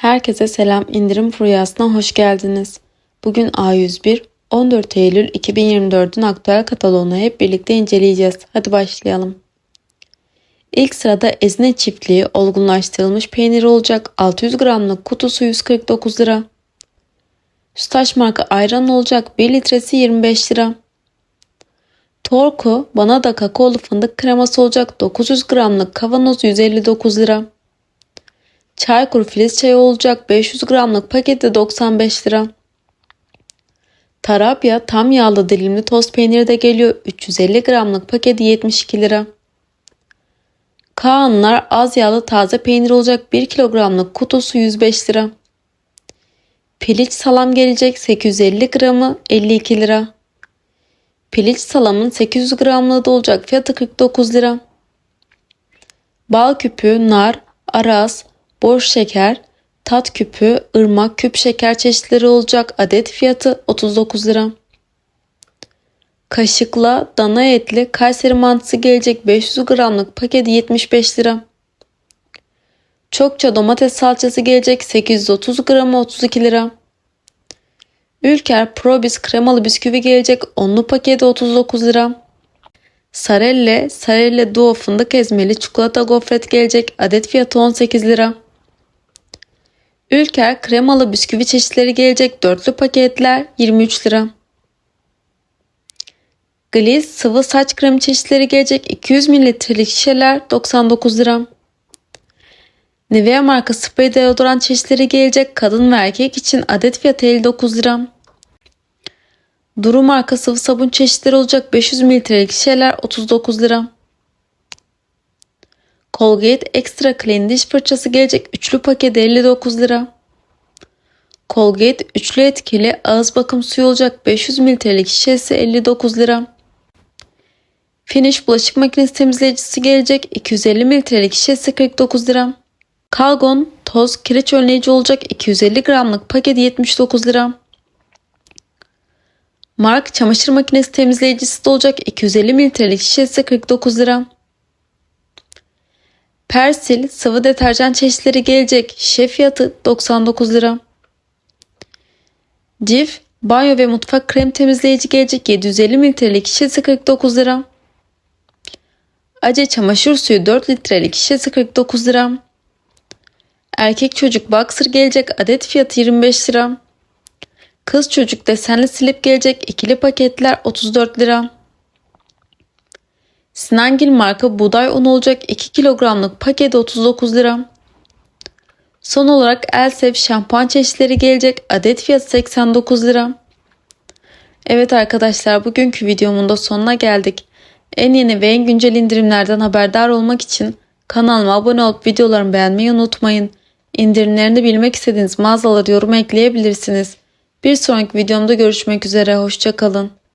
Herkese selam indirim furyasına hoş geldiniz. Bugün A101 14 Eylül 2024'ün aktüel kataloğunu hep birlikte inceleyeceğiz. Hadi başlayalım. İlk sırada ezine çiftliği olgunlaştırılmış peynir olacak 600 gramlık kutusu 149 lira. Sütaş marka ayran olacak 1 litresi 25 lira. Torku bana da kakaolu fındık kreması olacak 900 gramlık kavanoz 159 lira. Çaykur filiz çayı olacak 500 gramlık paketi 95 lira. Tarabya tam yağlı dilimli toz peyniri de geliyor 350 gramlık paketi 72 lira. Kaanlar az yağlı taze peynir olacak 1 kilogramlık kutusu 105 lira. Piliç salam gelecek 850 gramı 52 lira. Piliç salamın 800 gramlığı da olacak fiyatı 49 lira. Bal küpü, nar, aras, boş şeker, tat küpü, ırmak küp şeker çeşitleri olacak adet fiyatı 39 lira. Kaşıkla dana etli Kayseri mantısı gelecek 500 gramlık paketi 75 lira. Çokça domates salçası gelecek 830 gramı 32 lira. Ülker Probis kremalı bisküvi gelecek onlu paketi 39 lira. Sarelle, Sarelle Duo fındık ezmeli çikolata gofret gelecek adet fiyatı 18 lira. Ülker kremalı bisküvi çeşitleri gelecek dörtlü paketler 23 lira. Gliss sıvı saç kremi çeşitleri gelecek 200 mililitrelik şişeler 99 lira. Nivea marka sprey deodorant çeşitleri gelecek kadın ve erkek için adet fiyatı 59 lira. Duru marka sıvı sabun çeşitleri olacak 500 mililitrelik şişeler 39 lira. Colgate Extra Clean diş fırçası gelecek üçlü paket 59 lira. Colgate üçlü etkili ağız bakım suyu olacak 500 mililitrelik şişesi 59 lira. Finish bulaşık makinesi temizleyicisi gelecek 250 mililitrelik şişesi 49 lira. Kalgon toz kireç önleyici olacak 250 gramlık paket 79 lira. Mark çamaşır makinesi temizleyicisi de olacak 250 mililitrelik şişesi 49 lira. Persil sıvı deterjan çeşitleri gelecek. Şişe fiyatı 99 lira. Cif banyo ve mutfak krem temizleyici gelecek 750 mililitrelik şişesi 49 lira. Ace çamaşır suyu 4 litrelik şişesi 49 lira. Erkek çocuk boxer gelecek adet fiyatı 25 lira. Kız çocuk desenli slip gelecek ikili paketler 34 lira. Sinangil marka buğday unu olacak 2 kilogramlık paket 39 lira. Son olarak Elsef şampuan çeşitleri gelecek adet fiyatı 89 lira. Evet arkadaşlar bugünkü videomun da sonuna geldik. En yeni ve en güncel indirimlerden haberdar olmak için kanalıma abone olup videolarımı beğenmeyi unutmayın. İndirimlerini bilmek istediğiniz mağazaları yorum ekleyebilirsiniz. Bir sonraki videomda görüşmek üzere. Hoşçakalın.